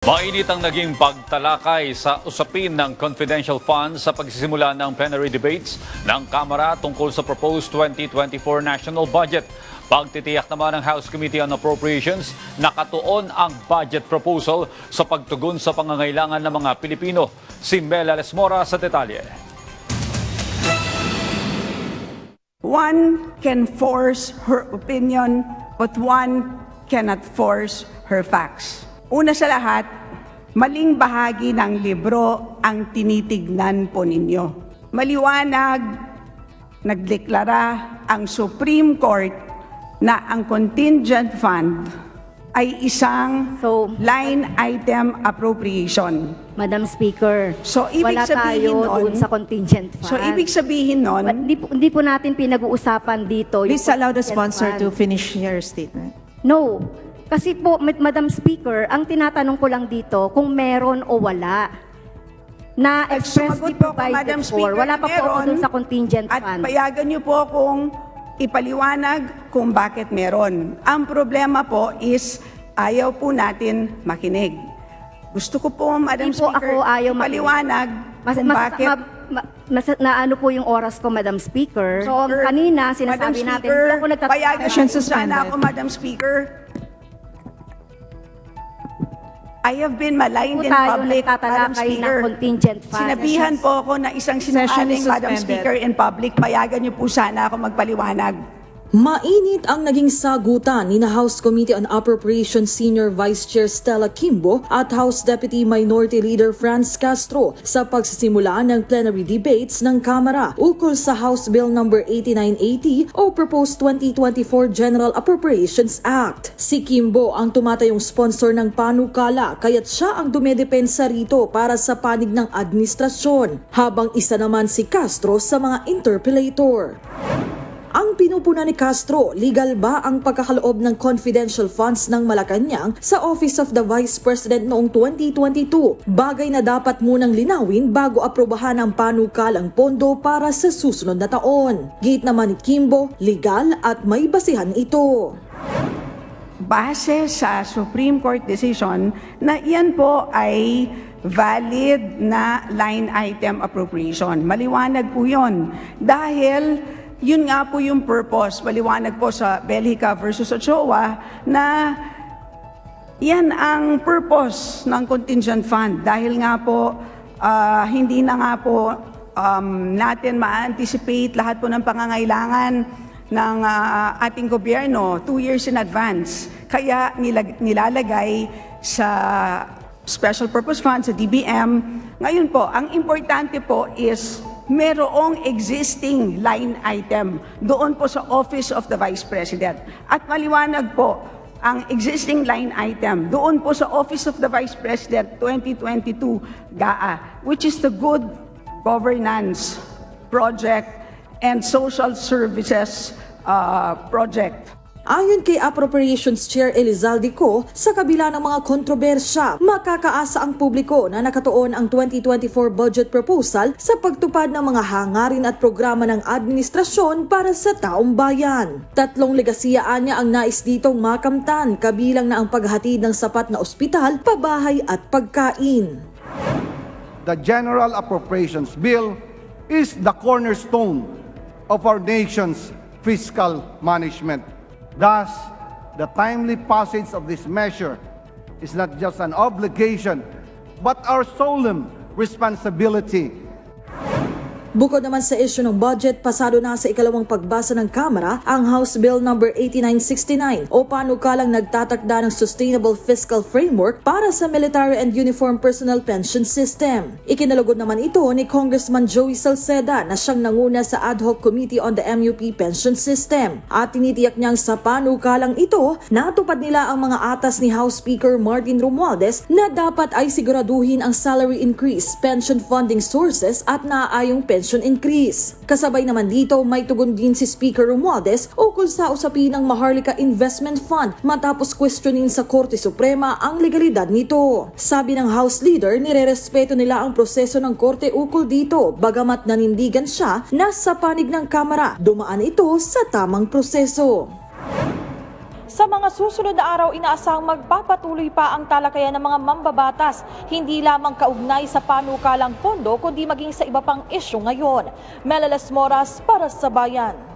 Mainit ang naging pagtalakay sa usapin ng confidential funds sa pagsisimula ng plenary debates ng Kamara tungkol sa proposed 2024 national budget. Pagtitiyak naman ng House Committee on Appropriations, nakatuon ang budget proposal sa pagtugon sa pangangailangan ng mga Pilipino. Si Mela Lesmora sa detalye. One can force her opinion, but one cannot force her facts. Una sa lahat, maling bahagi ng libro ang tinitignan po ninyo. Maliwanag, nagdeklara ang Supreme Court na ang contingent fund ay isang So- line item appropriation. Madam Speaker, So, ibig wala sabihin tayo nun- doon sa contingent fund. So, ibig sabihin nun, Hindi po, hindi po natin pinag-uusapan dito. yung Please allow the sponsor fund. to finish your statement. No. Kasi po, Ma- Madam Speaker, ang tinatanong ko lang dito kung meron o wala na expressly po ako, provided Madam for. Speaker, Wala pa po ako meron. doon sa contingent At fund. payagan niyo po kung ipaliwanag kung bakit meron. Ang problema po is ayaw po natin makinig. Gusto ko po, Madam Hindi po Speaker, ako ayaw makinig. ipaliwanag Mas, kung mas, bakit... ma- ma- mas- na ano po yung oras ko, Madam Speaker. So, kanina, Madam sinasabi natin, Speaker, hindi ako nagtatanong. payagan Session niyo po sana ako, Madam Speaker. I have been maligned in public, Madam Speaker. contingent fund. Sinabihan po ako na isang Session sinungaling, is Madam suspended. Speaker, in public. Payagan niyo po sana ako magpaliwanag. Mainit ang naging sagutan ni na House Committee on Appropriations Senior Vice Chair Stella Kimbo at House Deputy Minority Leader Franz Castro sa pagsisimula ng plenary debates ng Kamara ukol sa House Bill No. 8980 o Proposed 2024 General Appropriations Act. Si Kimbo ang tumatayong sponsor ng panukala kaya't siya ang dumedepensa rito para sa panig ng administrasyon habang isa naman si Castro sa mga interpellator. Pinupuna ni Castro, legal ba ang pagkakaloob ng confidential funds ng Malacanang sa Office of the Vice President noong 2022? Bagay na dapat munang linawin bago aprobahan ang panukalang pondo para sa susunod na taon. Gate naman ni Kimbo, legal at may basihan ito. base sa Supreme Court decision na iyan po ay valid na line item appropriation. Maliwanag po yun. Dahil yun nga po yung purpose, maliwanag po sa Belgica versus Ochoa na yan ang purpose ng contingent fund. Dahil nga po, ah, hindi na nga po um, natin ma-anticipate lahat po ng pangangailangan ng ah, ating gobyerno two years in advance. Kaya nilag- nilalagay sa Special Purpose Fund, sa DBM. Ngayon po, ang importante po is merong existing line item doon po sa Office of the Vice President. At maliwanag po, ang existing line item doon po sa Office of the Vice President 2022 GAA, which is the Good Governance Project and Social Services uh, Project. Ayon kay Appropriations Chair Elizalde Co, sa kabila ng mga kontrobersya, makakaasa ang publiko na nakatuon ang 2024 budget proposal sa pagtupad ng mga hangarin at programa ng administrasyon para sa taong bayan. Tatlong legasiyaan niya ang nais ditong makamtan, kabilang na ang paghatid ng sapat na ospital, pabahay at pagkain. the General Appropriations Bill is the cornerstone of our nation's fiscal management. Thus, the timely passage of this measure is not just an obligation, but our solemn responsibility Bukod naman sa isyu ng budget, pasado na sa ikalawang pagbasa ng Kamara ang House Bill No. 8969 o panukalang nagtatakda ng Sustainable Fiscal Framework para sa Military and Uniform Personnel Pension System. Ikinalugod naman ito ni Congressman Joey Salceda na siyang nanguna sa Ad Hoc Committee on the MUP Pension System at tinitiyak niyang sa panukalang ito natupad nila ang mga atas ni House Speaker Martin Romualdez na dapat ay siguraduhin ang salary increase, pension funding sources at naaayong pension increase. Kasabay naman dito may tugon din si Speaker Romualdez ukol sa usapin ng Maharlika Investment Fund matapos questionin sa Korte Suprema ang legalidad nito. Sabi ng House Leader, nirerespeto nila ang proseso ng Korte ukol dito bagamat nanindigan siya na sa panig ng Kamara dumaan ito sa tamang proseso. Sa mga susunod na araw, inaasahang magpapatuloy pa ang talakayan ng mga mambabatas, hindi lamang kaugnay sa panukalang pondo, kundi maging sa iba pang isyu ngayon. Melalas Moras para sa Bayan.